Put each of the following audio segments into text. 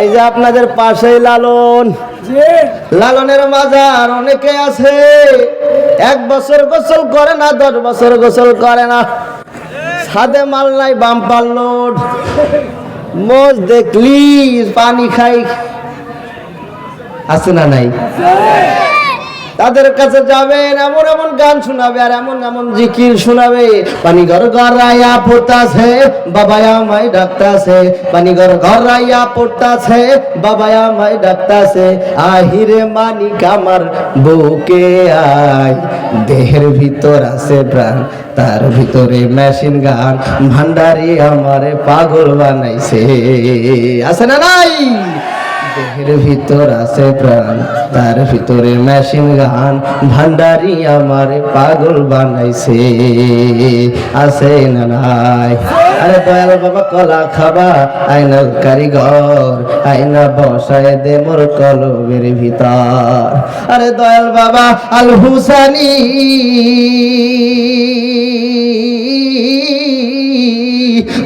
এই যে আপনাদের পাশেই লালন। লালনের মাজার অনেকে আছে এক বছর গোসল করে না দশ বছর গোসল করে না। সাদে মাল নাই বাম্পার লোড। মোজ দেখলি পানি খাই। আছে না নাই? তাদের কাছে যাবেন এমন এমন গান শোনাবে আর এমন এমন জিকির শোনাবে। পানি ঘর গড়াইয়া পড়তাছে বাবা আমায় ডাকতাছে। পানি ঘর গড়াইয়া পড়তাছে বাবা আমায় ডাকতাছে। আহিরে মানিক আমার বুকে আয়, দেহের ভিতর আছে প্রাণ, তার ভিতরে মেশিন গান, ভান্ডারি আমারে পাগল বানাইছে। আছে না নাই? দেহের ভিতর আছে প্রাণ, তার ভিতরে মেশিন গান, ভান্ডারি আমার পাগল বানাইছে। আছে না নাই? আরে দয়াল বাবা, কলা খাবা আইনা কারিগর আইনা বসায় দে মোর কলবের ভিতর। আরে দয়াল বাবা আল হুসানি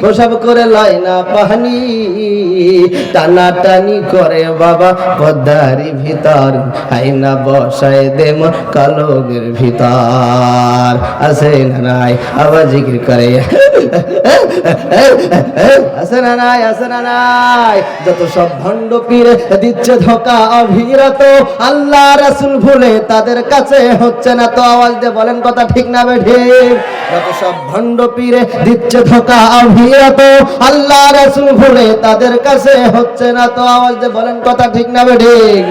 ওসব করে লয় না পাহানি। টানা টানি করে বাবা পদ্মারি ভিতর। আইনা বসায় দে মোর কালবের ভিতর। আছে না নাই, আবার জিকির করে। আছে না নাই না নাই। যত সব ভণ্ড পীরে দিচ্ছে ধোকা অভিরত, আল্লাহ রাসূল ভুলে তাদের কাছে হচ্ছে না তো আওয়াজ দিয়ে বলেন কথা ঠিক না বে ঠিক? যত সব ভণ্ড পীরে দিচ্ছে ধোকা অভিরত আল্লাহ রাসূল ভুলে তাদের কাছে হচ্ছে না তো আওয়াজ দিয়ে বলেন কথা ঠিক না বে ঠিক?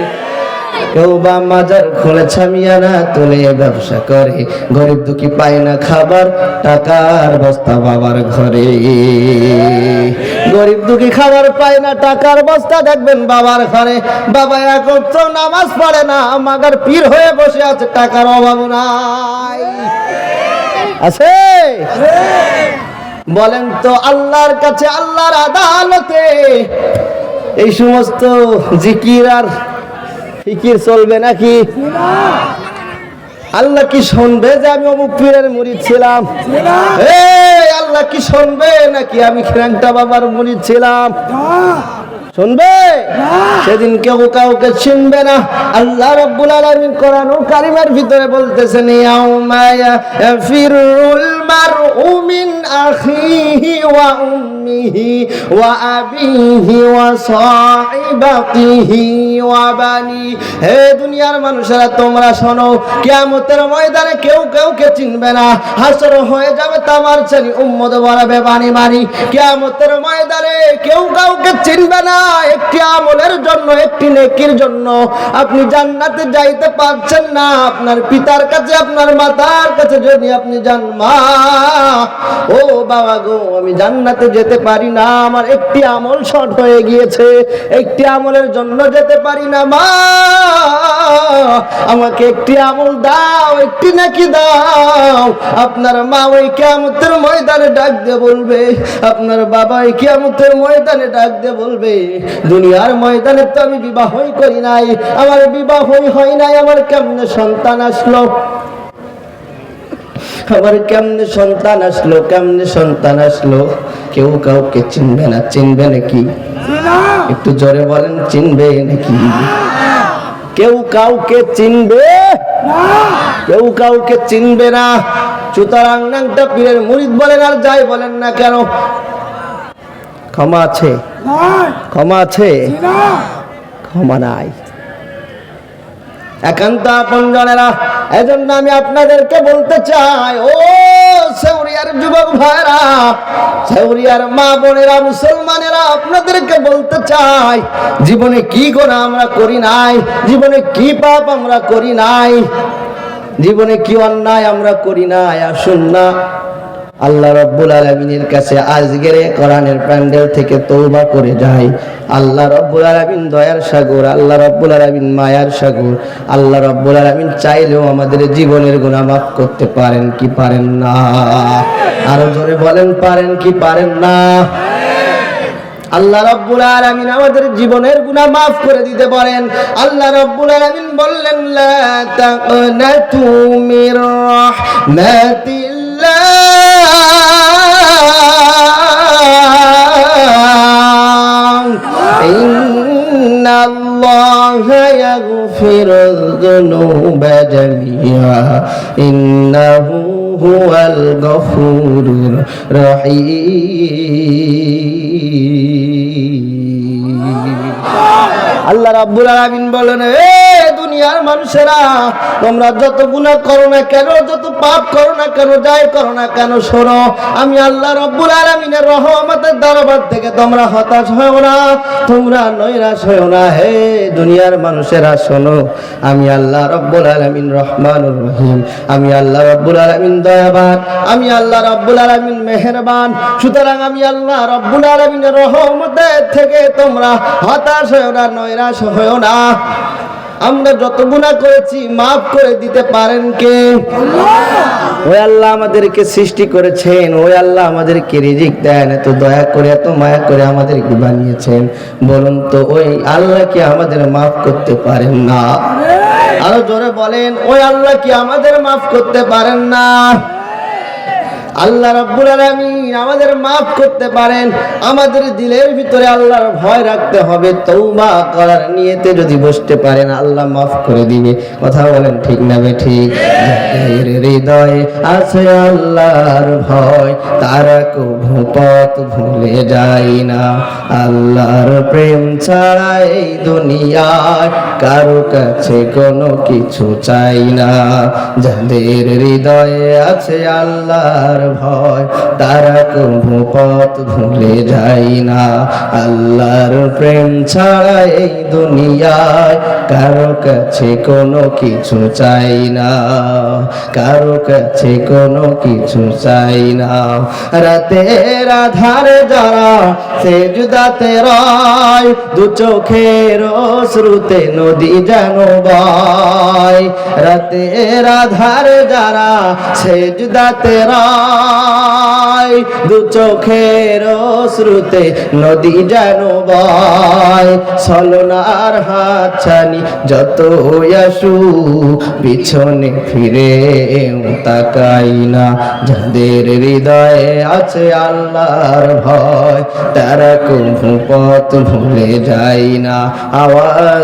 কেউ বা মাজার খোলে ছামিয়ানা তুলে ব্যবসা করে, গরিব দুঃখী পায় না খাবার, টাকার বস্তা বাবার ঘরে। গরিব দুঃখী খাবার পায় না টাকার বস্তা, দেখবেন বাবার ঘরে। বাবা এক নামাজ পড়ে না, মাগার পীর হয়ে বসে আছে, টাকার অভাব নাই। আছে? বলেন তো আল্লাহর কাছে আল্লাহর আদালতে এই সমস্ত জিকির আর ফিকির চলবে নাকি? আল্লাহ কি শুনবে যে আমি অমুক পীরের মুড়ি ছিলাম? আল্লাহ কি শুনবে নাকি আমি খ্যাংটা বাবার মুড়ি ছিলাম? শুনবে? সেদিন কেউ কাউকে চিনবে না। আল্লাহ রাব্বুল আলামিন কোরআনুল কারিমের ভিতরে বলতেছেন, ইয়াউমা ফিরুল মিন উম্মিহি ওয়া আবিহি ওয়া সাহিবাতিহি ওয়া বানি হে দুনিয়ার মানুষেরা, তোমরা শোনো, কিয়ামতের ময়দানে কেউ কাউকে চিনবে না। হাসর হয়ে যাবে তামার শ্রেণি উম্মত বলাবে বানি বানি কিয়ামতের ময়দানে কেউ কাউকে চিনবে না, একটি আমলের জন্য, একটি নেকির জন্য। আপনি জান্নাতে যাইতে পারছেন না, আপনার পিতার কাছে, আপনার মাতার কাছে যদি আপনি যান মা ও বাবা গো, আমি জান্নাতে যেতে পারি না। আমার একটি আমল শর্ট হয়ে গিয়েছে। একটি আমলের জন্য যেতে পারি না, মা। আমাকে একটি আমল দাও, একটি নাকি দাও। আপনার মা ওই কেমতের ময়দানে ডাক দিয়ে বলবে, আপনার বাবা ওই কেমতের ময়দানে ডাক দিয়ে বলবে, দুনিয়ার ময়দানে তো আমি বিবাহই করি নাই, আমার বিবাহই হয় নাই, আমার কেমনে সন্তান আসলো? আমার কেমনে সন্তান আসলো, কেমনে সন্তান আসলো? কেউ কাউকে চিনবে না, চিনবে নাকি? একটু জোরে বলেন, চিনবে নাকি? কেউ কাউকে চিনবে? কেউ কাউকে চিনবে না। সুতরাং নাংটা পীরের মুরিদ বলেন, আর যাই বলেন না কেন? ক্ষমা আছে? ক্ষমা আছে? ক্ষমা নাই। একান্ত আপন জনেরা এজন্য আমি আপনাদেরকে বলতে চাই, ও সেউরিয়ার যুবক ভাইরা, সেউরিয়ার মা বোনেরা, মুসলমানেরা, আপনাদেরকে বলতে চাই, জীবনে কি গোনা আমরা করি নাই, জীবনে কি পাপ আমরা করি নাই, জীবনে কি অন্যায় আমরা করি নাই, আসুন না। আল্লাহ রব্বুল আলমিনের কাছে আজকের কোরআনের প্যান্ডেল থেকে তৌবা করে যাই। আল্লাহ রব্বুল আলমিন দয়ার সাগর, আল্লাহ রব্বুল আলমিন মায়ার সাগর, আল্লাহ রব্বুল আলমিন চাইলেও আমাদের জীবনের গুণা মাফ করতে পারেন কি পারেন না। আরও ধরে বলেন, পারেন কি পারেন না। আল্লাহ রব্বুল আলমিন আমাদের জীবনের গুণা মাফ করে দিতে পারেন। আল্লাহ রব্বুল আলমিন বললেন يغفر الذنوب جميعا إنه هو الغفور الرحيم আল্লাহ রাব্বুল আলামিন বলেন এ দুনিয়ার মানুষেরা, তোমরা যত গুনাহ করো না কেন, যত পাপ করো না কেন, যাই করো না কেন, শোনো, আমি আল্লাহ রাব্বুল আলামিনের রহমতের দরবার থেকে তোমরা হতাশ হও না, তোমরা নৈরাশ হও না, হে দুনিয়ার মানুষেরা, শোনো, আমি আল্লাহ রাব্বুল আলামিন রহমানুর রহিম, আমি আল্লাহ রাব্বুল আলামিন দয়াবান, আমি আল্লাহ রাব্বুল আলামিন মেহেরবান, সুতরাং আমি আল্লাহ রাব্বুল আলামিনের রহমতের থেকে তোমরা হতাশ হও না, নৈরাশ হও না। আমরা যত গুনাহ করেছি, মাফ করে দিতে পারেন কে? ওই আল্লাহ আমাদেরকে সৃষ্টি করেছেন, ওই আল্লাহ আমাদেরকে রিজিক দেন, এত দয়া করে, এত মায়া করে আমাদেরকে বানিয়েছেন। বলুন তো, ওই আল্লাহ কি আমাদের মাফ করতে পারেন না? আরও জোরে বলেন, ওই আল্লাহ কি আমাদের মাফ করতে পারেন না? আল্লাহ রাব্বুল আলামিন আমাদের মাফ করতে পারেন। আমাদের দিলের ভিতরে আল্লাহর ভয় রাখতে হবে। তৌবা করার নিয়তে যদি বসতে পারেন, আল্লাহ মাফ করে দিবে। কথা বলেন ঠিক না বে ঠিক? যাদের হৃদয়ে আছে আল্লাহর ভয়, তারা কভু পথ ভুলে যায় না। আল্লাহর প্রেম ছাড়া এই দুনিয়ায় কারও কাছে কোনো কিছু চাই না। যাদের হৃদয়ে আছে আল্লাহর ভয়, তারা কভু পথ ভুলে যায় না। আল্লাহর প্রেম ছাড়া এই দুনিয়ায় কারও কাছে কোনো কিছু চাই না। কারও কাছে কোনো কিছু চাই না। রাতের আধারে যারা সে জুদাতে রয়, দু চোখের শ্রুতে নদী যেন বয়। রাতের আধারে যারা সে জুদাতে রয়, দু চোখের শ্রুতে নদী যেন বয়। সলনার হাত ছানি যত আসু পিছনে ফিরে তাকাই না। যাদের হৃদয়ে আছে আল্লাহর ভয়, তারা কুম্ভ পথ ভুলে যায় না। আওয়াজ